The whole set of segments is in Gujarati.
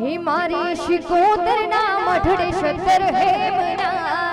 હે મારી શિકોતર ના મઢડે સત્તર હે મનારે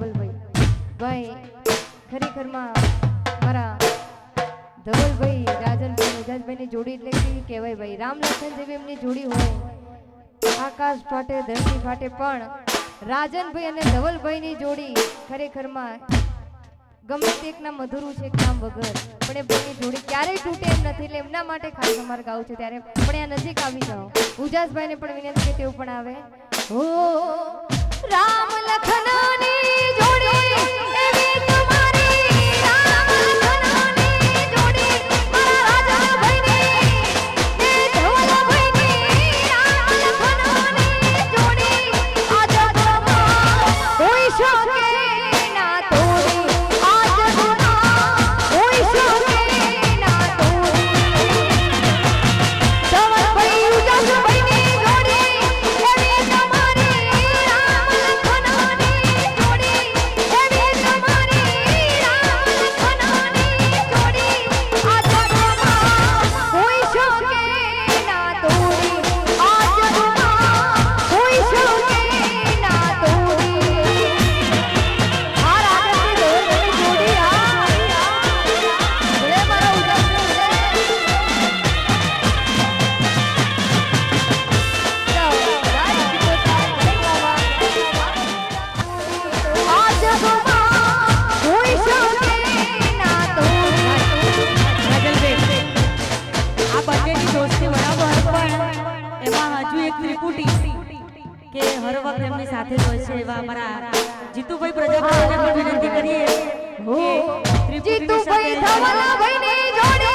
ધવલભાઈ ભાઈ. ખરેખરમાં મારા ધવલભાઈ રાજનભાઈ ઉજાસભાઈની જોડી એટલે કેવી કહેવાય ભાઈ. રામલખન જેવી એમની જોડી હોય. આકાશ ફાટે, ધરતી ફાટે, પણ રાજનભાઈ અને ધવલભાઈની જોડી ખરેખરમાં ગમે તે એકના મધુરું છે, કામ વગર. પણ એ ભાઈની જોડી ક્યારેય તૂટે એમ નથી, એટલે એમના માટે ખાસ અમારે ગાવું છે ત્યારે. પણ આ નજીક આવી જાઓ. ગુજાસભાઈને પણ વિનંતી કે તેઓ પણ આવે. ઓ રામ લખનની હર વખત એમની સાથે જ હોય છે એવા અમારા જીતુભાઈ પ્રજાપતિને પણ વિનંતી કરીએ કે જીતુભાઈ ધવલભાઈની જોડી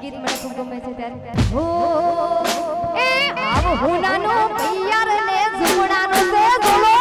ગીત મને ખૂબ ગમે છે ત્યારે. હો, એ આવ હોનાનો પિયાર ને ઝુમડાનો તે ગોલો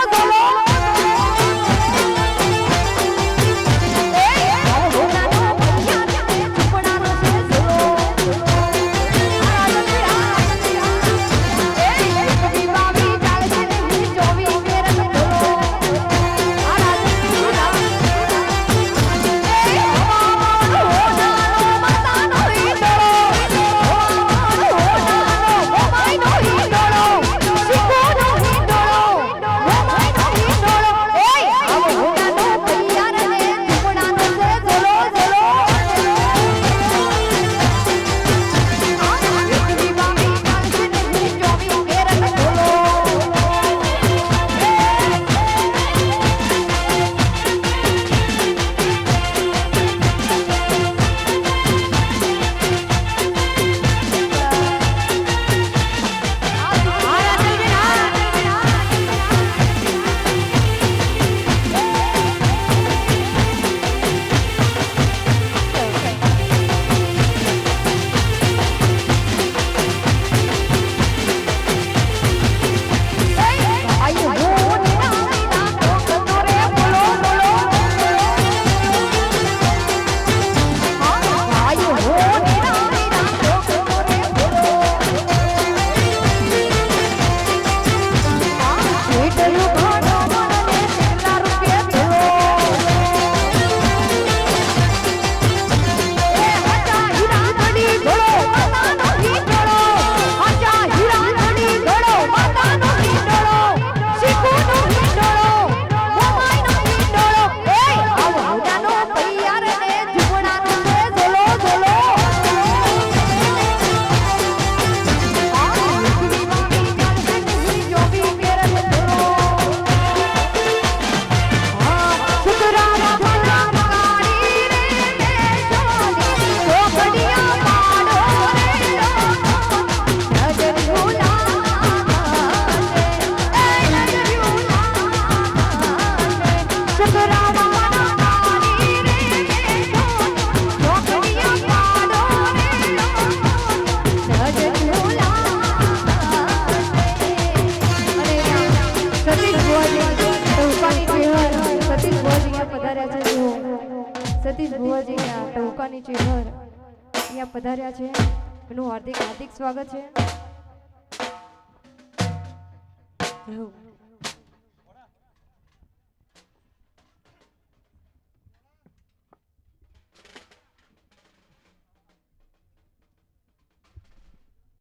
આપનું હાર્દિક હાર્દિક સ્વાગત છે.